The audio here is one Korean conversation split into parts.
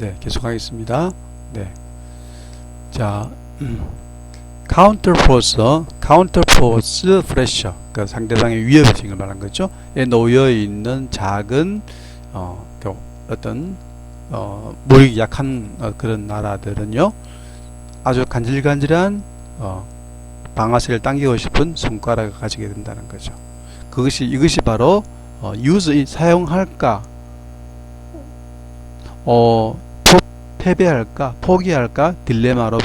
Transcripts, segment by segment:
네, 계속하겠습니다. 네. 자, 음, 카운터 포스, 카운터 포스 프레셔, 그 상대방의 위협 지을 말한 거죠. 에 놓여 있는 작은 어, 그 어떤 어, 무력이 약한 어, 그런 나라들은요, 아주 간질간질한 어, 방아쇠를 당기고 싶은 손가락을 가지게 된다는 거죠. 그것이 이것이 바로 어, 유즈 사용할까, 어, 포, 패배할까, 포기할까 딜레마로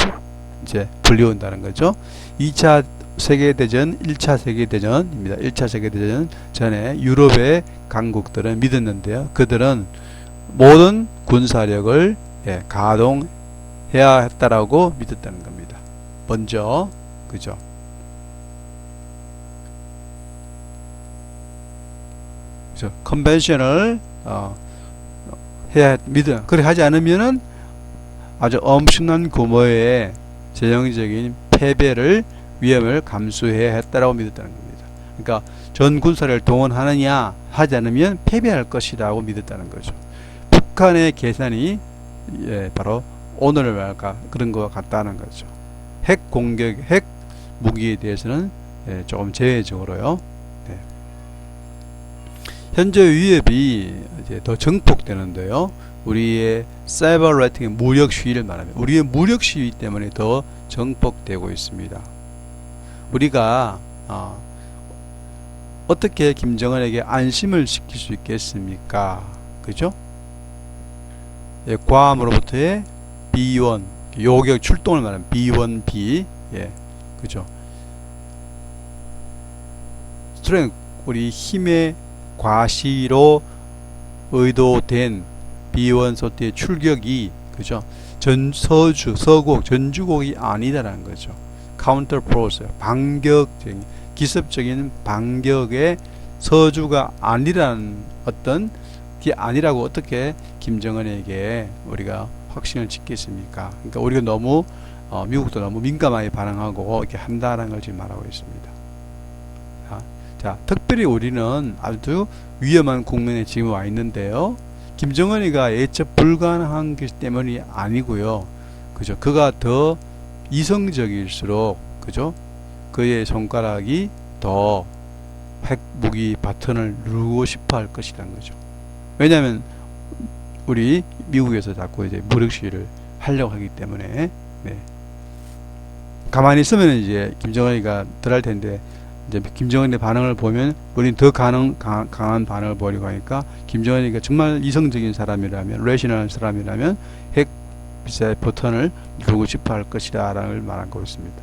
이제 불리운다는 거죠. 2차 세계대전, 1차 세계대전입니다. 1차 세계대전 전에 유럽의 강국들은 믿었는데요. 그들은 모든 군사력을 예, 가동해야 했다라고 믿었다는 겁니다. 먼저 그죠? 그죠? 컨벤셔널 어, 해야 믿어. 그래 하지 않으면은 아주 엄청난 규모의 재정적인 패배를 위험을 감수해야 했다라고 믿었다는 겁니다. 그러니까 전 군사를 동원하느냐 하지 않으면 패배할 것이라고 믿었다는 거죠. 북한의 계산이 예, 바로 오늘을 말까 그런 것 같다는 거죠. 핵 공격, 핵 무기에 대해서는 예, 조금 제외적으로요. 네. 현재 위협이 이제 더 증폭되는데요. 우리의 사이버 라이팅의 무력 시위를 말하면 우리의 무력 시위 때문에 더 증폭되고 있습니다. 우리가 어, 어떻게 김정은에게 안심을 시킬 수 있겠습니까? 그죠? 예, 괌으로부터의 B1 요격 출동을 말하는 B1B 예, 그죠? 스트렝 우리 힘의 과시로 의도된 B1 소띠의 출격이 그죠? 전 서주 서국 전주국이 아니다라는 거죠. 카운터 프로스 반격적인 기습적인 반격의 서주가 아니라는 어떤 게 아니라고 어떻게 김정은에게 우리가 확신을 짓겠습니까? 그러니까 우리가 너무 어, 미국도 너무 민감하게 반응하고 이렇게 한다는 걸 지금 말하고 있습니다. 자, 자, 특별히 우리는 아주 위험한 국면에 지금 와 있는데요. 김정은이가 예측 불가능한 것 때문이 아니고요. 그죠? 그가 더 이성적일수록 그죠? 그의 손가락이 더 핵무기 바튼을 누르고 싶어 할 것이라는 거죠. 왜냐하면 우리 미국에서 자꾸 이제 무력 시위를 하려고 하기 때문에 네. 가만히 있으면 이제 김정은이가 덜 할 텐데 이제 김정은의 반응을 보면 우리는 더 가능, 강, 한 반응을 보이려고 하니까 김정은이가 정말 이성적인 사람이라면 레시널한 사람이라면 핵 비싸 버튼을 누르고 싶어 할 것이다 라는 말하고 있습니다.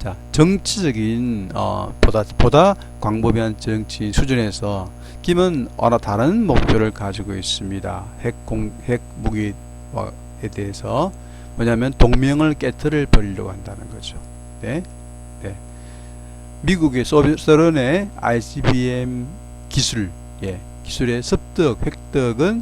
자 정치적인 어, 보다 보다 광범위한 정치 수준에서 김은 어느 다른 목표를 가지고 있습니다. 핵공 핵 무기에 대해서 뭐냐면 동맹을 깨트를 버리려고 한다는 거죠. 네, 네. 미국의 소련의 ICBM 기술, 예, 기술의 습득, 획득은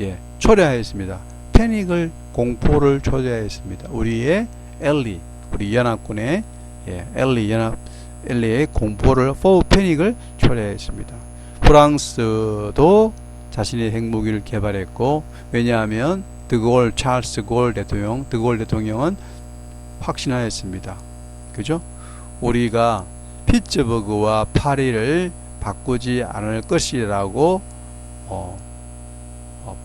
예, 초래하였습니다. 패닉을 공포를 초래하였습니다. 우리의 엘리, 우리 연합군의 예, 엘리 연합 엘리의 공포를 포 패닉을 초래했습니다. 프랑스도 자신의 핵무기를 개발했고 왜냐하면 드골 찰스 골 대통령, 드골 대통령은 확신하였습니다. 그죠? 우리가 피츠버그와 파리를 바꾸지 않을 것이라고 어, 어,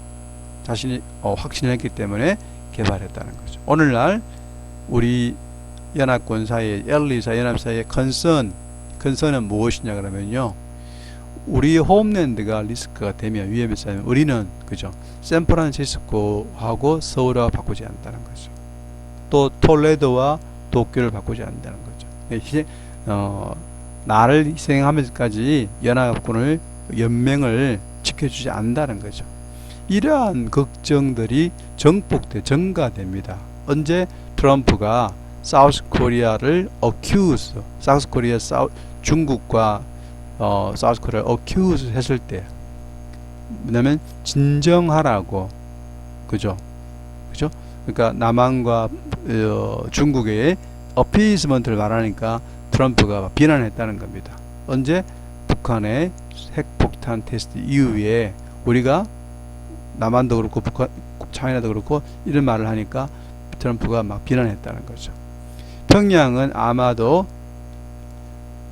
자신이 어, 확신을 했기 때문에 개발했다는 거죠. 오늘날 우리 연합군 사이에 엘리사 연합 사이의 컨선 컨선은 무엇이냐 그러면요. 우리 홈랜드가 리스크가 되면 위험이 쌓이면 우리는 그죠 샌프란시스코하고 서울과 바꾸지 않는다는 거죠. 또 톨레도와 도쿄를 바꾸지 않는다는 거죠. 예, 어, 나를 희생하면서까지 연합군을 연맹을 지켜주지 않는다는 거죠. 이러한 걱정들이 정폭돼 증가됩니다. 언제 트럼프가 사우스 코리아를 어큐스, 사우스 코리아 사우, 중국과 어, 사우스 코리아 어큐스 했을 때 뭐냐면 진정하라고 그죠? 그죠? 그러니까 남한과 어, 중국의 어피스먼트를 말하니까 트럼프가 비난했다는 겁니다. 언제 북한의 핵폭탄 테스트 이후에 우리가 남한도 그렇고 북한, 차이나도 그렇고 이런 말을 하니까 트럼프가 막 비난했다는 거죠. 평양은 아마도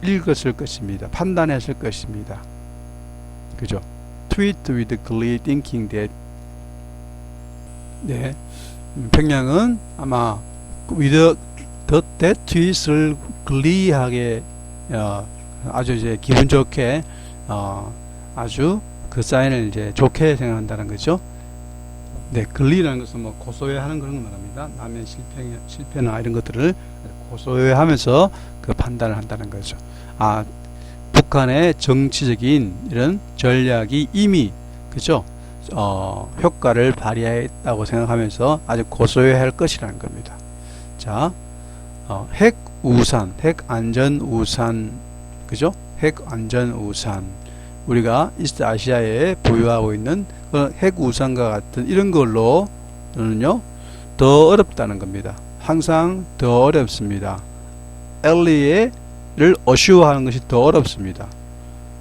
읽었을 것입니다. 판단했을 것입니다. 그죠? Tweet with glee thinking that 네. 음, 평양은 아마 with tweet을 glee하게 어, 아주 이제 기분 좋게 어, 아주 그 사인을 이제 좋게 생각한다는 거죠. 네, 글리라는 것은 뭐 고소해하는 그런 걸 말합니다. 남의 실패, 실패나 이런 것들을 고소해하면서 그 판단을 한다는 거죠. 아, 북한의 정치적인 이런 전략이 이미 그죠? 어, 효과를 발휘했다고 생각하면서 아주 고소해할 것이라는 겁니다. 자, 어, 핵 우산, 핵 안전 우산, 그죠? 핵 안전 우산. 우리가 이스트 아시아에 보유하고 있는 그핵 우산과 같은 이런 걸로는요 더 어렵다는 겁니다. 항상 더 어렵습니다. 엘리를 어슈어하는 것이 더 어렵습니다.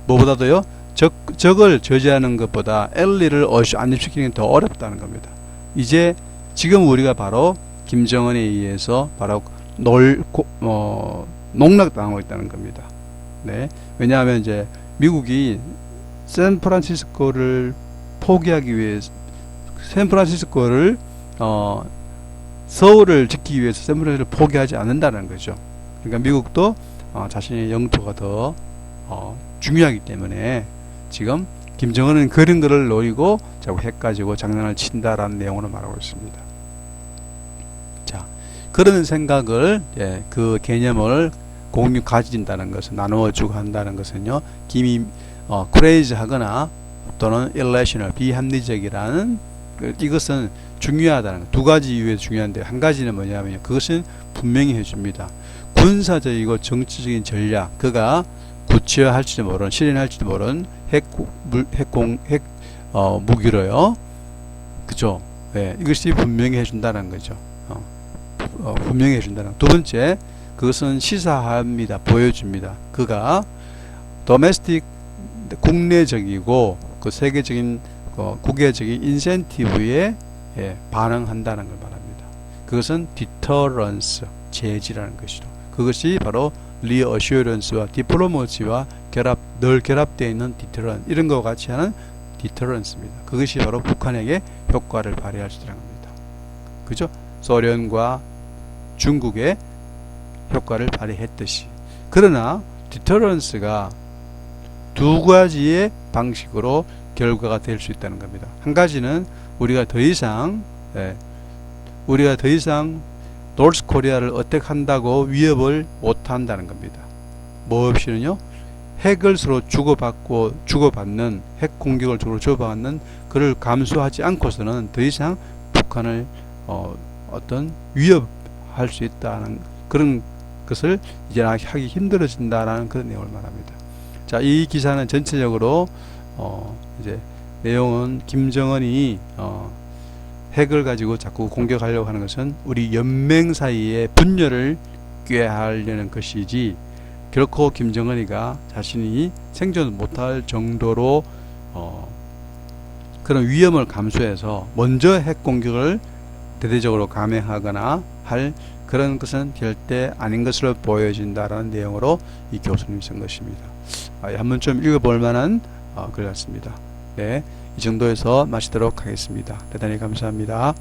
무엇보다도요 적, 적을 저지하는 것보다 엘리를 어슈 안립시키는 게 더 어렵다는 겁니다. 이제 지금 우리가 바로 김정은에 의해서 바로 놀, 고, 어, 농락당하고 있다는 겁니다. 네. 왜냐하면 이제 미국이 샌프란시스코를 포기하기 위해서 샌프란시스코를 어, 서울을 지키기 위해서 샌프란시스코를 포기하지 않는다는 거죠. 그러니까 미국도 어, 자신의 영토가 더 어, 중요하기 때문에 지금 김정은은 그런 거를 노리고 자꾸 핵 가지고 장난을 친다라는 내용으로 말하고 있습니다. 자, 그런 생각을 예, 그 개념을 공유 가진다는 것은 나누어 주고 한다는 것은요. 김이 어, 크레이즈하거나 또는 irrational 비합리적이라는 그, 이것은 중요하다는 것. 두 가지 이유에서 중요한데 한 가지는 뭐냐면 그것은 분명히 해줍니다. 군사적이고 정치적인 전략 그가 구체화할지도 모르는 실현할지도 모르는 핵, 물, 핵공, 핵 어, 무기로요. 그죠? 네, 이것이 분명히 해준다는 거죠. 어, 어, 분명히 해준다는 두 번째 그것은 시사합니다. 보여줍니다. 그가 도메스틱 국내적이고 그 세계적인 어, 국외적인 인센티브에 예, 반응한다는 걸 말합니다. 그것은 디터런스 제지라는 것이죠. 그것이 바로 리어슈런스와 디플로머시와 결합 늘 결합되어 있는 디터런 이런 것과 같이 하는 디터런스입니다. 그것이 바로 북한에게 효과를 발휘할 수 있다는 겁니다. 그죠? 소련과 중국의 효과를 발휘했듯이 그러나 디터런스가 두 가지의 방식으로 결과가 될 수 있다는 겁니다. 한 가지는 우리가 더 이상 예, 우리가 더 이상 노스 코리아를 어택한다고 위협을 못 한다는 겁니다. 뭐 없이는요? 핵을 서로 주고받고 주고받는 핵 공격을 서로 주고받는 그를 감수하지 않고서는 더 이상 북한을 어, 어떤 위협 할 수 있다는 그런 것을 이제 하기 힘들어진다라는 그런 내용을 말합니다. 자, 이 기사는 전체적으로 어, 이제 내용은 김정은이 어, 핵을 가지고 자꾸 공격하려고 하는 것은 우리 연맹 사이의 분열을 꾀하려는 것이지 결코 김정은이가 자신이 생존 못할 정도로 어, 그런 위험을 감수해서 먼저 핵 공격을 대대적으로 감행하거나 할 그런 것은 절대 아닌 것으로 보여진다라는 내용으로 이 교수님이 쓴 것입니다. 아, 한번 좀 읽어볼 만한 어, 글 같습니다. 네, 이 정도에서 마치도록 하겠습니다. 대단히 감사합니다.